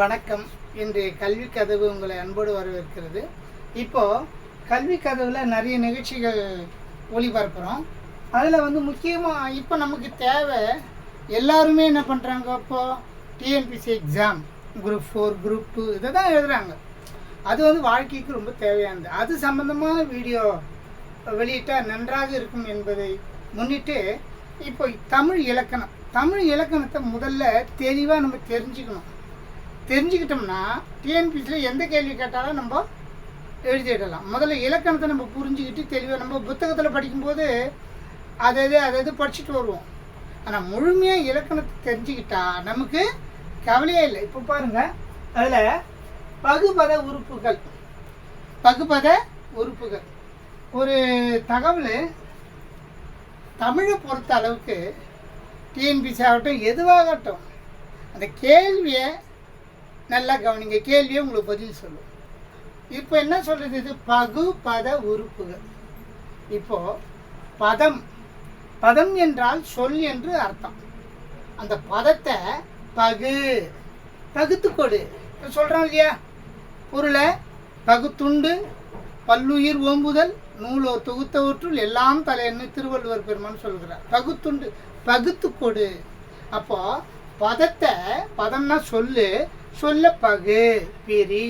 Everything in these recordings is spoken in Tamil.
வணக்கம். இன்று கல்வி கதவு உங்களை அன்போடு வரவேற்கிறது. இப்போது கல்வி கதவில் நிறைய நிகழ்ச்சிகள் ஒளிபரப்புகிறோம் அதில் வந்து முக்கியமாக இப்போ நமக்கு தேவை எல்லாருமே என்ன பண்ணுறாங்க இப்போது TNPSC exam group four group two இதை தான் எழுதுகிறாங்க அது வந்து வாழ்க்கைக்கு ரொம்ப தேவையானது. அது சம்மந்தமான வீடியோ வெளியிட்டால் நன்றாக இருக்கும் என்பதை முன்னிட்டு இப்போ தமிழ் இலக்கணம். தமிழ் இலக்கணத்தை முதல்ல தெளிவாக நம்ம தெரிஞ்சுக்கணும். தெரிஞ்சுக்கிட்டோம்னா டிஎன்பிசியில் எந்த கேள்வி கேட்டாலும் நம்ம எழுதிடலாம். முதல்ல இலக்கணத்தை நம்ம புரிஞ்சுக்கிட்டு தெளிவாக நம்ம புத்தகத்தில் படிக்கும்போது அது அது அது அது படிச்சுட்டு வருவோம். ஆனால் முழுமையாக இலக்கணத்தை தெரிஞ்சுக்கிட்டா நமக்கு கவலையே இல்லை. இப்போ பாருங்கள் அதில் பகுபத உறுப்புகள். பகுபத உறுப்புகள். ஒரு தகவல் தமிழை பொறுத்த அளவுக்கு டிஎன்பிசி ஆகட்டும் எதுவாகட்டும் அந்த கேள்வியை நல்லா கவனிங்க கேள்வியை உங்களுக்கு பதில் சொல்லும். இப்போ என்ன சொல்கிறது இது? பகு பத உறுப்புகள். இப்போ பதம். பதம் என்றால் சொல் என்று அர்த்தம். அந்த பதத்தை பகு பகுத்து கொடு இப்போ சொல்கிறோம் இல்லையா? பொருளை பகுத்துண்டு பல்லுயிர் ஓம்புதல் நூலோ தொகுத்தவற்றுள் எல்லாம் தலையன்னு திருவள்ளுவர் பெருமான் சொல்கிறார். பகுத்துண்டு பகுத்து கொடு அப்போ பதத்தை பதம்னா சொல்லு சொல்ல பகு பிரி.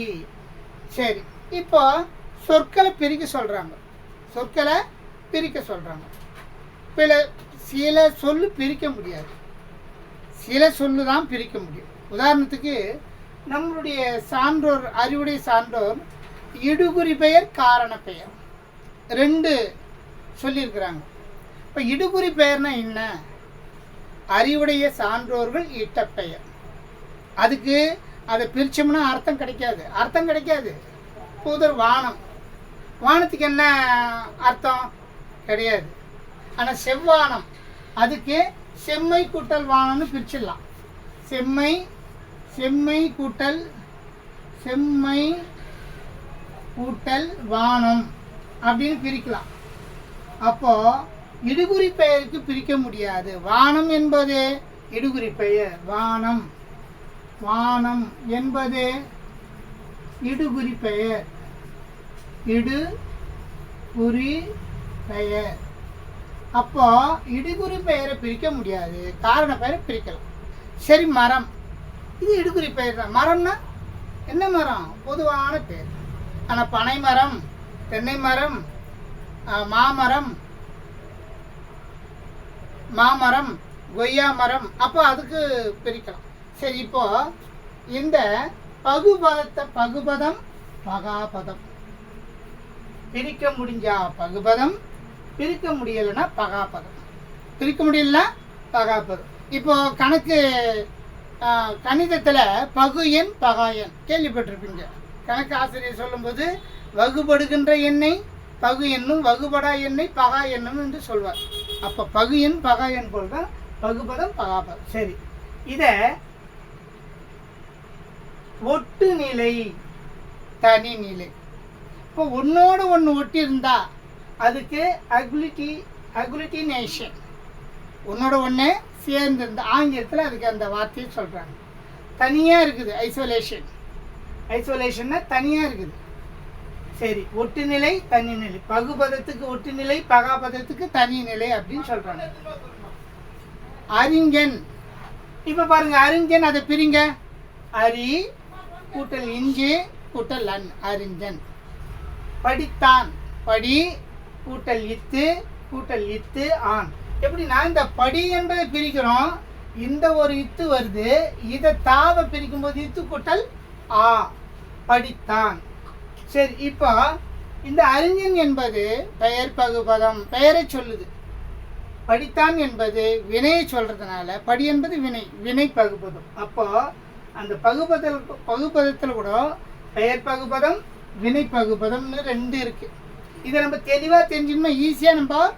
சரி இப்போ சொற்களை பிரிக்க சொல்கிறாங்க சொற்களை பிரிக்க சொல்கிறாங்க பில சில சொல்லு பிரிக்க முடியாது. சில சொல்லு தான் பிரிக்க முடியும். உதாரணத்துக்கு நம்மளுடைய சான்றோர் அறிவுடைய சான்றோர் இடுகுறி பெயர் காரண பெயர். ரெண்டு சொல்லியிருக்கிறாங்க. இப்போ இடுகுறி பெயர்னா என்ன? அறிவுடைய சான்றோர்கள் இட்ட பெயர். அதுக்கு அதை பிரித்தோம்னா அர்த்தம் கிடைக்காது. அர்த்தம் கிடைக்காது. புதர் வானம். வானத்துக்கு என்ன அர்த்தம்? கிடையாது. ஆனால் செவ்வானம். அதுக்கு செம்மை கூட்டல் வானம்னு பிரிச்சிடலாம். செம்மை செம்மை கூட்டல் செம்மை கூட்டல் வானம் அப்படின்னு பிரிக்கலாம். அப்போ இடுகுறி பெயருக்கு பிரிக்க முடியாது. வானம் என்பது இடுகுறி பெயர். வானம். வானம் என்பது இடுகுறி பெயர். இடு குறி பெயர். அப்போ இடுகுறி பெயரை பிரிக்க முடியாது. காரண பெயரை பிரிக்கலாம். சரி மரம். இது இடுகுறி பெயர் தான். மரம்னா என்ன மரம்? பொதுவான பெயர் ஆனால் பனை மரம் தென்னை மரம் மாமரம் மாமரம் கொய்யா மரம். அப்போ அதுக்கு பிரிக்கலாம். சரி இப்போ இந்த பகுபதத்தை பகுபதம் பகாபதம். பிரிக்க முடிஞ்சா பகுபதம் பிரிக்க முடியலைன்னா பகாபதம். பிரிக்க முடியலனா பகாபதம். இப்போ கணக்கு கணிதத்தில் பகு எண் பகா எண் கேள்விப்பட்டிருப்பீங்க. கணக்கு ஆசிரியர் சொல்லும்போது வகுபடுகின்ற எண்ணெய் பகு எண்ணும் வகுபடா எண்ணெய் பகா எண்ணும் என்று சொல்வார். அப்போ பகு எண் பகா எண் போல் தான் பகுபதம் பகாபதம். சரி இதை ஒட்டு நிலை தனி நிலை இப்போ ஒன்றோடு ஒன்று ஒட்டி அதுக்கு அதுக்கு அகுலிட்டி அகுலிட்டினேஷன் ஒன்றோட ஒன்று சேர்ந்து இருந்தா ஆங்கிலத்தில் அதுக்கு அந்த வார்த்தையை சொல்கிறாங்க தனியாக இருக்குது ஐசோலேஷன் ஐசோலேஷன்னா தனியாக இருக்குது. சரி ஒட்டுநிலை தனிநிலை. பகுபதத்துக்கு ஒட்டுநிலை பகாபதத்துக்கு தனிநிலை அப்படின்னு சொல்கிறாங்க அறிஞன். இப்போ பாருங்கள் அறிஞன் அதை பிரிங்க. அரி கூட்டல் இஞ்சி கூட்டல் அன் அறிஞன் படித்தான். படி கூட்டல் இத்து கூட்டல் இத்து ஆண். எப்படின்னா இந்த படி என்பதை பிரிக்கிறோம்? இந்த ஒரு இத்து வருது. இதை தாவை பிரிக்கும்போது இத்து கூட்டல் ஆ. படித்தான். சரி இப்போ இந்த அறிஞன் என்பது பெயர் பகுபதம் பெயரை சொல்லுது. படித்தான் என்பது வினையை சொல்றதுனால படி என்பது வினை வினை பகுபதம். அப்போ அந்த பகுபதல் பகுபதத்தில் கூட பெயர் பகுபதம் வினை பகுபதம்னு ரெண்டு இருக்கு. இதை நம்ம தெளிவாக தெரிஞ்சுக்கணும் ஈஸியாக நம்ம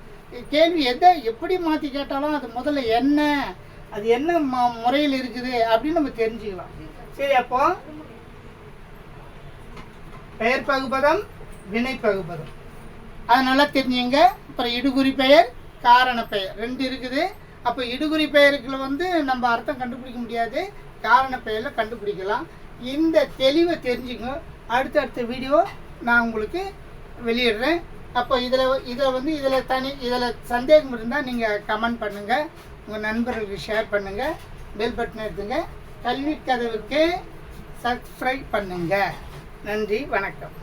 கேள்வி எதை எப்படி மாற்றி கேட்டாலும் அது முதல்ல என்ன அது என்ன ம- முறையில் இருக்குது அப்படின்னு நம்ம தெரிஞ்சுக்கலாம். சரி அப்போ பெயர் பகுபதம் வினை பகுபதம். அது நல்லா தெரிஞ்சுங்க. அப்புறம் இடுகுறி பெயர் காரண பெயர். ரெண்டு இருக்குது. அப்போ இடுகுறி பெயருக்குள்ள வந்து நம்ம அர்த்தம் கண்டுபிடிக்க முடியாது. காரண பெயரில் கண்டுபிடிக்கலாம். இந்த தெளிவை தெரிஞ்சுங்க அடுத்தடுத்த வீடியோ நான் உங்களுக்கு வெளியிடுறேன். அப்போ இதில் இதில் வந்து இதில் தனி இதில் சந்தேகம் இருந்தால் நீங்கள் கமெண்ட் பண்ணுங்கள் உங்கள் நண்பர்களுக்கு ஷேர் பண்ணுங்கள் பெல் பட்டன் எடுத்துங்க. கல்வி கதவுக்கு சப்ஸ்கிரைப் பண்ணுங்கள் நன்றி வணக்கம்.